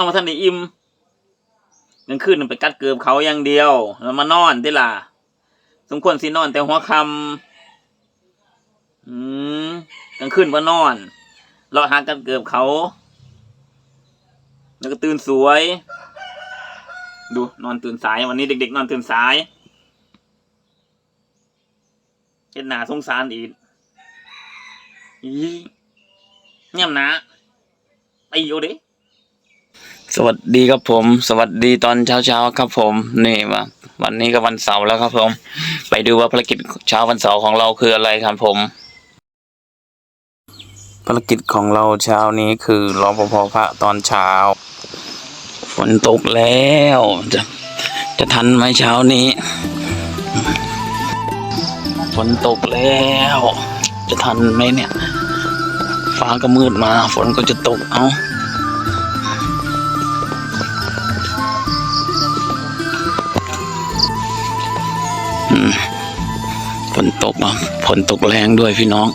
ต้องมาท่านได้อิ่มกลางคืนมันไปกัดเกือบเขาอย่างเดียว แล้วมานอนได้ล่ะ สมควรสินอน แต่หัวคำอืมกลางคืนว่านอนรอหากัดเกือบเขา แล้วก็ตื่นสวย ดูนอนตื่นสาย วันนี้เด็ก ๆ นอนตื่นสายเห็นหนาสงสารอีกอีเนี่ยมนะไอโยเด้ สวัสดีครับผม สวัสดีตอนเช้าเช้าๆครับผม นี่มาวันนี้ก็วันเสาร์แล้วครับผม ไปดูว่าภารกิจเช้าวันเสาร์ของเราคืออะไรครับผม ภารกิจของเราเช้านี้คือรอปภพระตอนเช้าฝนตกแล้ว จะจะทันไหมเช้านี้ฝนตกแล้ว จะทันไหมเนี่ย ฟ้าก็มืดมา ฝนก็จะตกเอาอื ตกฝนตกแรงด้วยพี่น้อง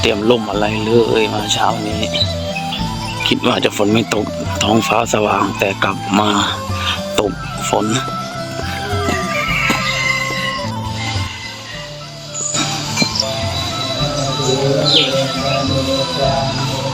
เตรียมล่มอะไรเลยมาเช้านี้ คิดว่าจะฝนไม่ตกท้องฟ้าสว่างแต่กลับมาตกฝนเ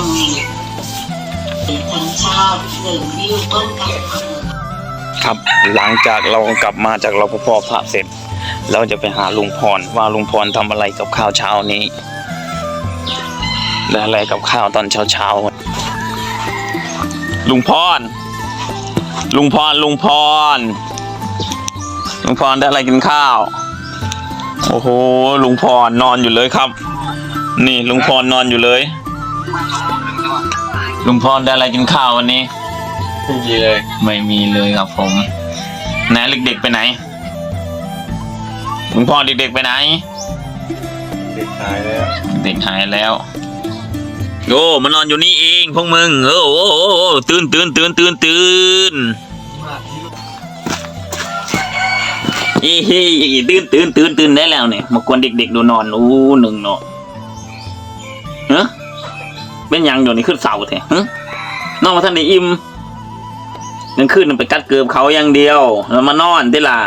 จกรรมธรรมชาติหนึ่งวิวต้นกับอำเภอครับหลังจากเรากลับมาจากรปภพระเสร็จ เราจะไปหาลุงพรว่าลุงพรทำอะไรกับข้าวเช้านี้ได้อะไรกับข้าวตอนเช้าเช้าลุงพร ลุงพร ลุงพร ลุงพรได้อะไรกินข้าว โอ้โห ลุงพรนอนอยู่เลยครับ นี่ลุงพรนอนอยู่เลย ลุงพรได้อะไรกินข้าววันนี้ ไม่มีเลย ไม่มีเลยครับผมไหนเด็กๆไปไหนลุงพ่อเด็กๆไปไหน เด็กหายแล้วเด็กหายแล้วโอ้มานอนอยู่นี่เองพวกมึงโอ้โหตื่นตื่นตื่นตื่นตื่นอีเฮ้ยตื่นตื่นตื่นตื่นได้แล้วเนี่ยมากวนเด็กๆดูนอนอู้หนึ่งเนาะเฮ้ เป็นยังเดี๋ยวนี้ขึ้นเสาแท้ฮะน้องมาท่านได้อิ่มกลางคืนมันไปกัดเกือบเขาอย่างเดียว แล้วมานอนได้ล่ะ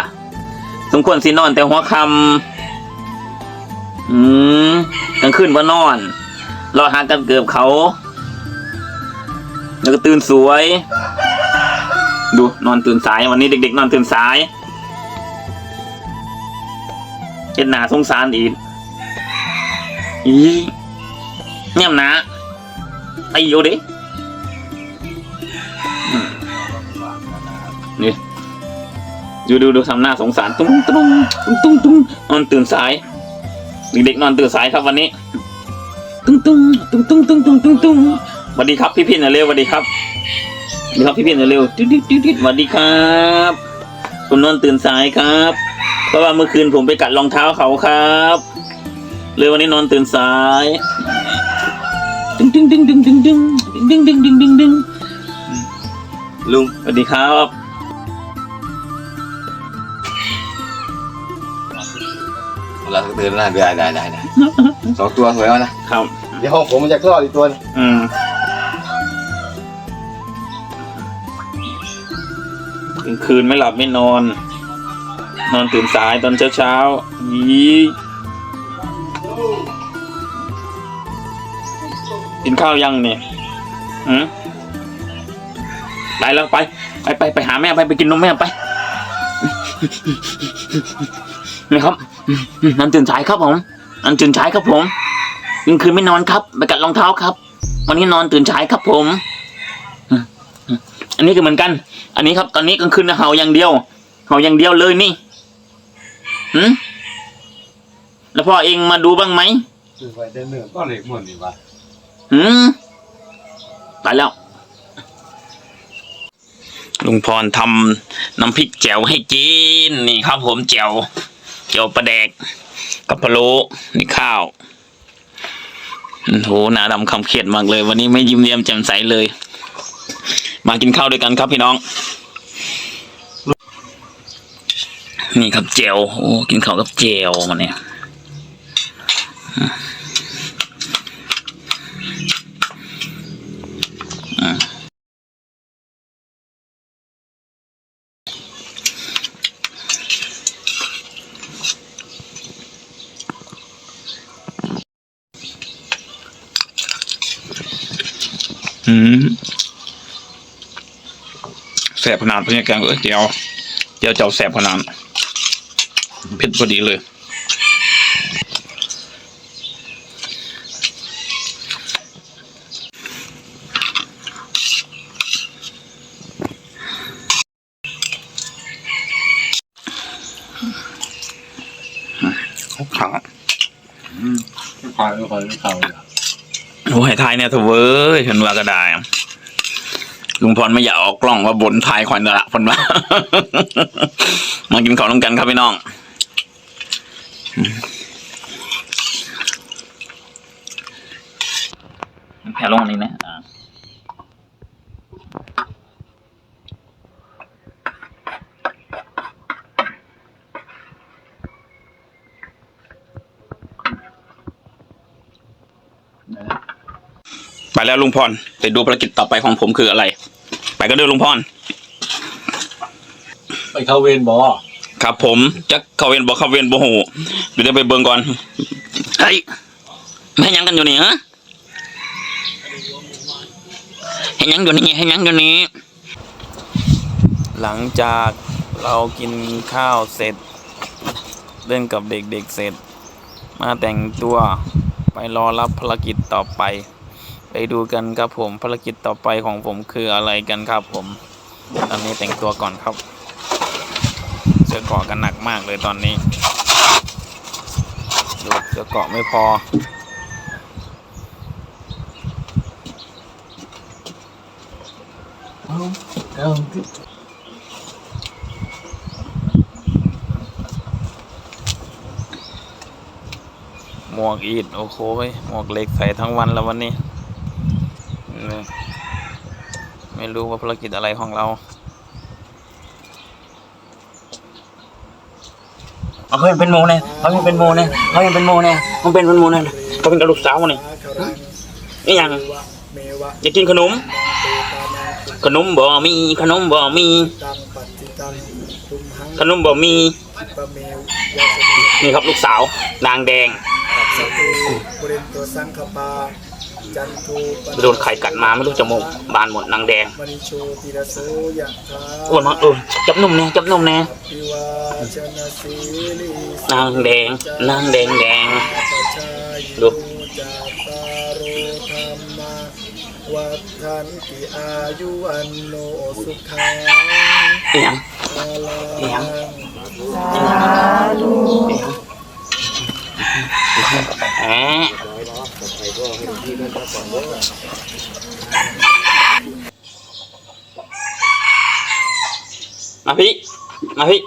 สมควรสินอนแต่หัวคำอืมกลางคืนว่านอนรอหากัดเกือบเขา แล้วก็ตื่นสวย ดูนอนตื่นสาย วันนี้เด็ก ๆ นอนตื่นสายเห็นหนาสงสารอีกอีเนี่ยมนะ ไอโยเด้นี่ดูดูดูทำหน้าสงสารตุ้งตุ้งตุ้งตุ้งตุ้งนอนตื่นสาย เด็กๆนอนตื่นสายครับวันนี้ ตุ้งตุ้งตุ้งตุ้งตุ้งตุ้งตุ้งตุ้งสวัสดีครับพี่พี่หน่อเร็วสวัสดีครับสวัสดีครับพี่พี่หน่อเร็วติ๊ดติ๊ดติ๊ดติ๊ดสวัสดีครับผมนอนตื่นสายครับ เพราะว่าเมื่อคืนผมไปกัดรองเท้าเขาครับ เลยวันนี้นอนตื่นสาย ตึ้งตึ้งตึ้งตึ้งตึ้งตึ้งตึ้งตึ้งตึ้งตึ้งตึ้งลุงสวัสดีครับเวลาตื่นแล้วได้ได้ได้ได้สองตัวสวยแล้วนะครับ เดี๋ยวห้องผมมันจะคลอดอีกตัวหนึ่งอืมกลางคืนไม่หลับไม่นอน นอนตื่นสายตอนเช้าเช้าๆยี กินข้าวยังเนี่ยอืมไปแล้วไป ไปไปไปหาแม่ไปไปกินนมแม่ไปนี่ครับนอนตื่นสายครับผมนอนตื่นสายครับผมกลางคืนไม่นอนครับ ไปกัดรองเท้าครับ วันนี้นอนตื่นสายครับผมอันนี้ก็เหมือนกัน อันนี้ครับ ตอนนี้กลางคืนเห่าอย่างเดียว เห่าอย่างเดียวเลยนี่หืมแล้วพ่อเองมาดูบ้างไหมคือไปเดินเหนือก็เล็กหมดนี่วะ หืมตายแล้ว ลุงพรทำน้ำพริกแจ่วให้กิน นี่ครับผมแจ่วแจ่วปลาแดก กับพะโล้นี่ข้าวโอ้โหหนาดำคำเครียดมากเลย วันนี้ไม่ยิ้มเยี่ยมแจ่มใสเลย มากินข้าวด้วยกันครับพี่น้อง นี่ครับแจ่วโอ้กินข้าวกับแจ่วมาเนี่ย แสบขนาดพญาแกงเอ้ยเดี๋ยวเดี๋ยวเจ้าแสบขนาดเผ็ดพอดีเลยครับไม่คอยไม่คอยไม่เข้าเลยโอ้ยทายเนี่ยเถอะเว้ยฉันว่าก็ได้ ลุงพรไม่อยากออกกล้องว่าบนทายควันละพนว่ามากินข้าวน้ำกันครับพี่น้องแผ่ลงอันนี้นะอ่าไปแล้วลุงพรไปดูภารกิจต่อไปของผมคืออะไร ไปก็เด้อลุงพรไปเข้าเวรบ่ครับ ผมจะเข้าเวนบอกเข้าเวนบ่หูอยู่ได้ไปเบิ่งก่อนเฮ้ยแม่ยังกันอยู่นี่ฮะเห็นยังอยู่นี่เห็นยังอยู่นี่หลังจากเรากินข้าวเสร็จ เล่นกับเด็กๆเสร็จ มาแต่งตัวไปรอรับภารกิจต่อไป ไปดูกันครับผมภารกิจต่อไปของผมคืออะไรกันครับผม ตอนนี้แต่งตัวก่อนครับเสื้อเกาะกันหนักมากเลยตอนนี้ดูเสื้อเกาะไม่พอหมวกอีดโอ้โหยหมวกเหล็กใส่ทั้งวันแล้ววันนี้ เนี่ยไม่รู้ว่าภารกิจอะไรของเราเอาเขายังเป็นโมเนี่ยเขายังเป็นโมเนี่ยเขายังเป็นโมเนี่ยมันเป็นเป็นโมเนี่ยเขาเป็นกระดูกสาวเนี่ยนี่ยังอยากกินขนม ขนมบ่มี ขนมบ่มี ขนมบ่มี นี่ครับลูกสาว นางแดง บริเวณตัวสังคปาจันทูปโดนไข่กัดมาไม่รู้จมูกบานหมดนางแดงมณิโชติรโสยะถาอ้วนมากเออจับนมแน่จับนมแน่ปิวาชนะสีลินางแดงนางแดงแดงปัจจาดูยุจาตารโรธรรมาวัฏันติอายุ วันโนสุขังนี่ยังพลังนี่ยังแหมมาพี่ มาพี่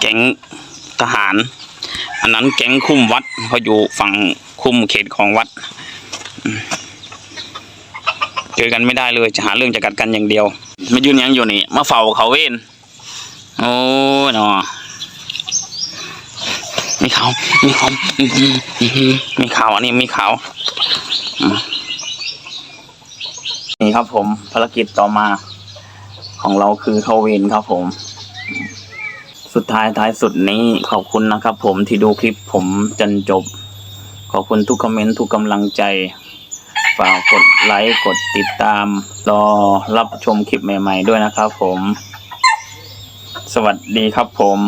แก๊งทหาร อันนั้นแก๊งคุ้มวัดเขาอยู่ฝั่งคุ้มเขตของวัด เจอกันไม่ได้เลยจะหาเรื่องจะกัดกันอย่างเดียวมายืนยังอยู่นี่มาเฝ้าเขาเวนโอ้ยนาะมีเขามีเขาวมีเขาอันนี้มีเขาวนี่ครับผมภารกิจต่อมาของเราคือเข้าเวรครับผม สุดท้ายท้ายสุดนี้ขอบคุณนะครับผมที่ดูคลิปผมจนจบ ขอบคุณทุกคอมเมนต์ทุกกำลังใจ ฝากกดไลค์กดติดตาม รอรับชมคลิปใหม่ ๆ ด้วยนะครับผม สวัสดีครับผม